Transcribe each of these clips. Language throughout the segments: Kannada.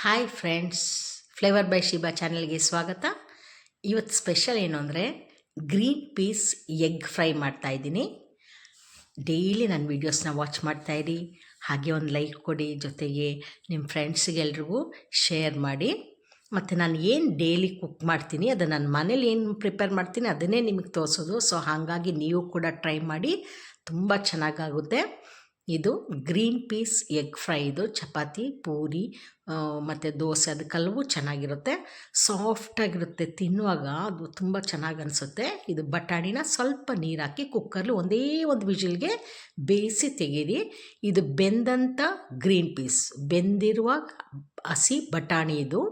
Hi friends flavour by Shiba ಚಾನಲ್ಗೆ ಸ್ವಾಗತ. ಇವತ್ತು ಸ್ಪೆಷಲ್ ಏನು ಅಂದರೆ ಗ್ರೀನ್ ಪೀಸ್ ಎಗ್ ಫ್ರೈ ಮಾಡ್ತಾ ಇದ್ದೀನಿ. ಡೈಲಿ ನನ್ನ ವೀಡಿಯೋಸ್ನ ವಾಚ್ ಮಾಡ್ತಾಯಿರಿ ಹಾಗೆ ಒಂದು ಲೈಕ್ ಕೊಡಿ, ಜೊತೆಗೆ ನಿಮ್ಮ ಫ್ರೆಂಡ್ಸ್ಗೆಲ್ರಿಗೂ ಶೇರ್ ಮಾಡಿ. ಮತ್ತು ನಾನು ಏನು ಡೈಲಿ ಕುಕ್ ಮಾಡ್ತೀನಿ, ಅದು ನನ್ನ ಮನೇಲಿ ಏನು ಪ್ರಿಪೇರ್ ಮಾಡ್ತೀನಿ, ಅದನ್ನೇ ನಿಮಗೆ ತೋರಿಸೋದು. ಸೊ ಹಾಗಾಗಿ ನೀವು ಕೂಡ ಟ್ರೈ ಮಾಡಿ, ತುಂಬ ಚೆನ್ನಾಗಾಗುತ್ತೆ. ಇದು ಗ್ರೀನ್ ಪೀಸ್ ಎಗ್ ಫ್ರೈದು, ಚಪಾತಿ, ಪೂರಿ ಮತ್ತು ದೋಸೆ ಅದಕ್ಕೆಲ್ಲವೂ ಚೆನ್ನಾಗಿರುತ್ತೆ. ಸಾಫ್ಟಾಗಿರುತ್ತೆ ತಿನ್ನುವಾಗ ಅದು ತುಂಬ ಚೆನ್ನಾಗಿ ಅನಿಸುತ್ತೆ. ಇದು ಬಟಾಣಿನ ಸ್ವಲ್ಪ ನೀರು ಹಾಕಿ ಕುಕ್ಕರ್ಲಿ ಒಂದೇ ಒಂದು ವಿಜಿಲ್ಗೆ ಬೇಯಿಸಿ ತೆಗೀರಿ. ಇದು ಬೆಂದಂಥ ಗ್ರೀನ್ ಪೀಸ್, ಬೆಂದಿರುವ ಹಸಿ ಬಟಾಣಿ ಇದು.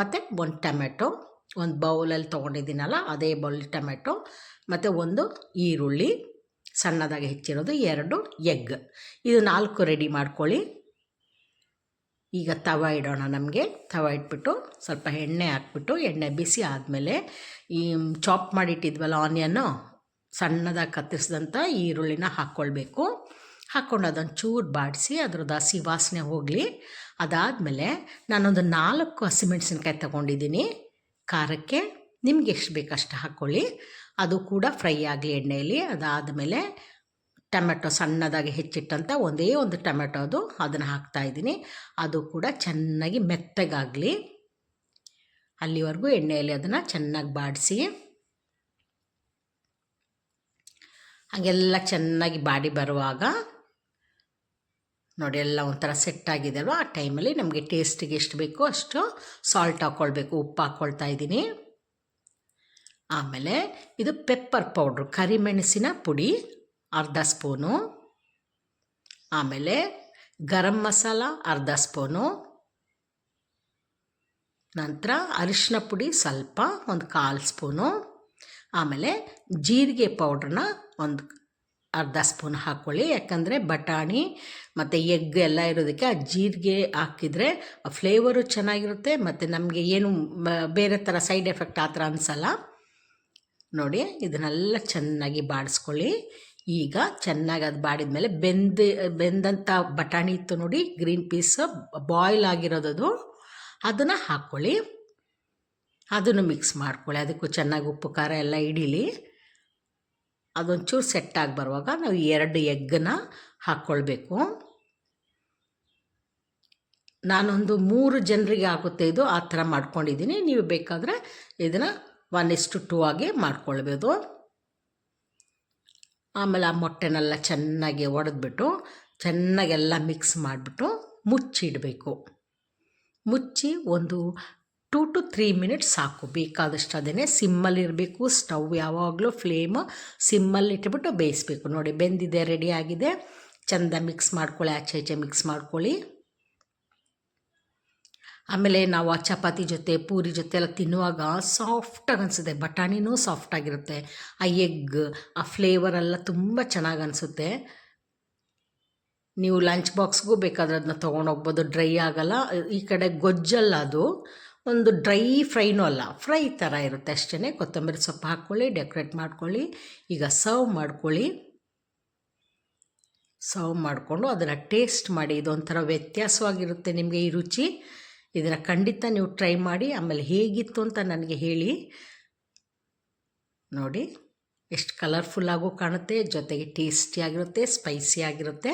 ಮತ್ತು ಒಂದು ಟೊಮೆಟೊ ಒಂದು ಬೌಲಲ್ಲಿ ತೊಗೊಂಡಿದ್ದೀನಲ್ಲ, ಅದೇ ಬೌಲ್ ಟೊಮೆಟೊ ಮತ್ತು ಒಂದು ಈರುಳ್ಳಿ. ಸಣ್ಣದಾಗಿ ಹೆಚ್ಚಿರೋದು ಎರಡು ಎಗ್. ಇದು ನಾಲ್ಕು ರೆಡಿ ಮಾಡ್ಕೊಳ್ಳಿ. ಈಗ ತವ ಇಡೋಣ ನಮಗೆ. ತವ ಇಟ್ಬಿಟ್ಟು ಸ್ವಲ್ಪ ಎಣ್ಣೆ ಹಾಕ್ಬಿಟ್ಟು ಎಣ್ಣೆ ಬಿಸಿ ಆದಮೇಲೆ ಈ ಚಾಪ್ ಮಾಡಿಟ್ಟಿದ್ವಲ್ಲ ಆನಿಯನ್ನು ಸಣ್ಣದಾಗಿ ಕತ್ತರಿಸಿದಂಥ ಈರುಳ್ಳಿನ ಹಾಕ್ಕೊಳ್ಬೇಕು. ಹಾಕ್ಕೊಂಡು ಅದನ್ನು ಚೂರು ಬಾಡಿಸಿ ಅದ್ರದ್ದು ಹಸಿ ವಾಸನೆ ಹೋಗಲಿ. ಅದಾದಮೇಲೆ ನಾನೊಂದು ನಾಲ್ಕು ಹಸಿಮೆಣಸಿನ್ಕಾಯಿ ತಗೊಂಡಿದ್ದೀನಿ. ಖಾರಕ್ಕೆ ನಿಮ್ಗೆ ಎಷ್ಟು ಬೇಕಷ್ಟು ಹಾಕ್ಕೊಳ್ಳಿ ಅದು ಕೂಡ ಫ್ರೈ ಆಗಲಿ ಎಣ್ಣೆಯಲ್ಲಿ ಅದಾದಮೇಲೆ ಟೊಮೆಟೊ ಸಣ್ಣದಾಗಿ ಹೆಚ್ಚಿಟ್ಟಂಥ ಒಂದೇ ಒಂದು ಟೊಮೆಟೊ ಅದು ಅದನ್ನು ಹಾಕ್ತಾಯಿದ್ದೀನಿ ಅದು ಕೂಡ ಚೆನ್ನಾಗಿ ಮೆತ್ತಗಾಗಲಿ. ಅಲ್ಲಿವರೆಗೂ ಎಣ್ಣೆಯಲ್ಲಿ ಅದನ್ನು ಚೆನ್ನಾಗಿ ಬಾಡಿಸಿ. ಹಾಗೆಲ್ಲ ಚೆನ್ನಾಗಿ ಬಾಡಿ ಬರುವಾಗ ನೋಡಿ ಎಲ್ಲ ಒಂಥರ ಸೆಟ್ ಆಗಿದೆ ಅಲ್ವಾ ಆ ಟೈಮಲ್ಲಿ ನಮಗೆ ಟೇಸ್ಟಿಗೆ ಎಷ್ಟು ಬೇಕೋ ಅಷ್ಟು ಸಾಲ್ಟ್ ಹಾಕ್ಕೊಳ್ಬೇಕು ಉಪ್ಪು ಹಾಕ್ಕೊಳ್ತಾ ಇದ್ದೀನಿ. ಆಮೇಲೆ ಇದು ಪೆಪ್ಪರ್ ಪೌಡ್ರು ಕರಿಮೆಣಸಿನ ಪುಡಿ, ಅರ್ಧ ಸ್ಪೂನು. ಆಮೇಲೆ ಗರಂ ಮಸಾಲ, ಅರ್ಧ ಸ್ಪೂನು. ನಂತರ ಅರಿಶಿನ ಪುಡಿ ಸ್ವಲ್ಪ, ಒಂದು ಕಾಲು ಸ್ಪೂನು. ಆಮೇಲೆ ಜೀರಿಗೆ ಪೌಡ್ರನ್ನ ಒಂದು ಅರ್ಧ ಸ್ಪೂನ್ ಹಾಕ್ಕೊಳ್ಳಿ ಯಾಕಂದರೆ ಬಟಾಣಿ ಮತ್ತು ಎಗ್ ಎಲ್ಲ ಇರೋದಕ್ಕೆ ಆ ಜೀರಿಗೆ ಹಾಕಿದರೆ ಫ್ಲೇವರು ಚೆನ್ನಾಗಿರುತ್ತೆ, ಮತ್ತು ನಮಗೆ ಏನು ಬೇರೆ ಥರ ಸೈಡ್ ಎಫೆಕ್ಟ್ ಆ ಥರ ಅನಿಸಲ್ಲ. ನೋಡಿ, ಇದನ್ನೆಲ್ಲ ಚೆನ್ನಾಗಿ ಬಾಡಿಸ್ಕೊಳ್ಳಿ. ಈಗ ಚೆನ್ನಾಗಿ ಅದು ಬಾಡಿದ ಮೇಲೆ ಬೆಂದ ಬೆಂದಂಥ ಬಟಾಣಿ ಇತ್ತು ನೋಡಿ ಗ್ರೀನ್ ಪೀಸ್ ಬಾಯ್ಲ್ ಆಗಿರೋದದು ಅದನ್ನು ಹಾಕ್ಕೊಳ್ಳಿ. ಅದನ್ನು ಮಿಕ್ಸ್ ಮಾಡ್ಕೊಳ್ಳಿ. ಅದಕ್ಕೂ ಚೆನ್ನಾಗಿ ಉಪ್ಪು, ಖಾರ ಎಲ್ಲ ಹಿಡೀಲಿ. ಅದೊಂಚೂರು ಸೆಟ್ಟಾಗಿ ಬರುವಾಗ ನಾವು ಎರಡು ಎಗ್ಗನ್ನ ಹಾಕ್ಕೊಳ್ಬೇಕು. ನಾನೊಂದು ಮೂರು ಜನರಿಗೆ ಆಗುತ್ತೆ ಇದು, ಆ ಥರ ಮಾಡ್ಕೊಂಡಿದ್ದೀನಿ. ನೀವು ಬೇಕಾದರೆ ಇದನ್ನು ಒನ್ ಇಷ್ಟು ಟೂ ಆಗಿ ಮಾಡ್ಕೊಳ್ಬೋದು. ಆಮೇಲೆ ಆ ಮೊಟ್ಟೆನೆಲ್ಲ ಚೆನ್ನಾಗಿ ಒಡೆದ್ಬಿಟ್ಟು ಚೆನ್ನಾಗೆಲ್ಲ ಮಿಕ್ಸ್ ಮಾಡಿಬಿಟ್ಟು ಮುಚ್ಚಿಡಬೇಕು. ಮುಚ್ಚಿ ಒಂದು ಟೂ ಟು ತ್ರೀ ಮಿನಿಟ್ಸ್ ಸಾಕು. ಬೇಕಾದಷ್ಟು ಅದೇ ಸಿಮ್ಮಲ್ಲಿರಬೇಕು ಸ್ಟವ್ ಯಾವಾಗಲೂ ಫ್ಲೇಮ್ ಸಿಮ್ಮಲ್ಲಿ ಇಟ್ಬಿಟ್ಟು ಬೇಯಿಸ್ಬೇಕು. ನೋಡಿ ಬೆಂದಿದೆ, ರೆಡಿ ಆಗಿದೆ. ಚೆಂದ ಮಿಕ್ಸ್ ಮಾಡ್ಕೊಳ್ಳಿ, ಆಚೆ ಈಚೆ ಮಿಕ್ಸ್ ಮಾಡ್ಕೊಳ್ಳಿ. ಆಮೇಲೆ ನಾವು ಆ ಚಪಾತಿ ಜೊತೆ, ಪೂರಿ ಜೊತೆ ಎಲ್ಲ ತಿನ್ನುವಾಗ ಸಾಫ್ಟಾಗಿ ಅನಿಸುತ್ತೆ ಬಟಾಣಿನೂ ಸಾಫ್ಟಾಗಿರುತ್ತೆ ಆ ಎಗ್ ಆ ಫ್ಲೇವರ್ ಎಲ್ಲ ತುಂಬ ಚೆನ್ನಾಗಿ ಅನಿಸುತ್ತೆ ನೀವು ಲಂಚ್ ಬಾಕ್ಸ್ಗೂ ಬೇಕಾದ್ರೆ ಅದನ್ನ ತೊಗೊಂಡೋಗ್ಬೋದು ಡ್ರೈ ಆಗಲ್ಲ. ಈ ಕಡೆ ಗೊಜ್ಜಲ್ಲ ಅದು. ಒಂದು ಡ್ರೈ ಫ್ರೈನೂ ಅಲ್ಲ. ಫ್ರೈ ಥರ ಇರುತ್ತೆ ಅಷ್ಟೇ ಕೊತ್ತಂಬರಿ ಸೊಪ್ಪು ಹಾಕ್ಕೊಳ್ಳಿ ಡೆಕೋರೇಟ್ ಮಾಡ್ಕೊಳ್ಳಿ. ಈಗ ಸರ್ವ್ ಮಾಡ್ಕೊಳ್ಳಿ. ಸರ್ವ್ ಮಾಡಿಕೊಂಡು ಅದನ್ನು ಟೇಸ್ಟ್ ಮಾಡಿ. ಇದೊಂಥರ ವ್ಯತ್ಯಾಸವಾಗಿರುತ್ತೆ ನಿಮಗೆ ಈ ರುಚಿ. ಇದನ್ನು ಖಂಡಿತ ನೀವು ಟ್ರೈ ಮಾಡಿ, ಆಮೇಲೆ ಹೇಗಿತ್ತು ಅಂತ ನನಗೆ ಹೇಳಿ. ನೋಡಿ, ಎಷ್ಟು ಕಲರ್ಫುಲ್ಲಾಗೂ ಕಾಣುತ್ತೆ, ಜೊತೆಗೆ ಟೇಸ್ಟಿಯಾಗಿರುತ್ತೆ ಸ್ಪೈಸಿ ಆಗಿರುತ್ತೆ.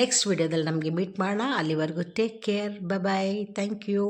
ನೆಕ್ಸ್ಟ್ ವಿಡಿಯೋದಲ್ಲಿ ನಮಗೆ ಮೀಟ್ ಮಾಡೋಣ. ಅಲ್ಲಿವರೆಗೂ take care bye thank you